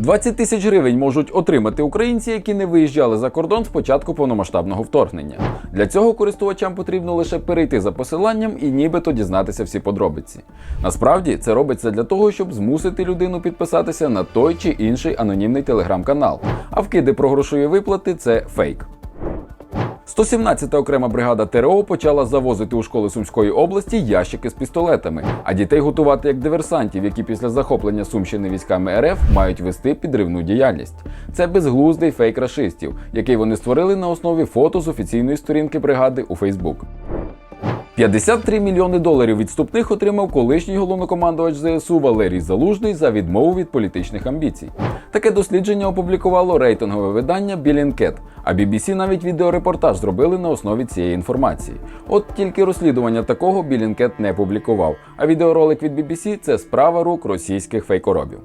20 тисяч гривень можуть отримати українці, які не виїжджали за кордон з початку повномасштабного вторгнення. Для цього користувачам потрібно лише перейти за посиланням і нібито дізнатися всі подробиці. Насправді це робиться для того, щоб змусити людину підписатися на той чи інший анонімний телеграм-канал. А вкиди про грошові виплати це фейк. 117-та окрема бригада ТРО почала завозити у школи Сумської області ящики з пістолетами, а дітей готувати як диверсантів, які після захоплення Сумщини військами РФ мають вести підривну діяльність. Це безглуздий фейк рашистів, який вони створили на основі фото з офіційної сторінки бригади у Фейсбук. 53 мільйони доларів відступних отримав колишній головнокомандувач ЗСУ Валерій Залужний за відмову від політичних амбіцій. Таке дослідження опублікувало рейтингове видання Billingcat, а BBC навіть відеорепортаж зробили на основі цієї інформації. От тільки розслідування такого Білінкет не публікував, а відеоролик від BBC – це справа рук російських фейкоробів.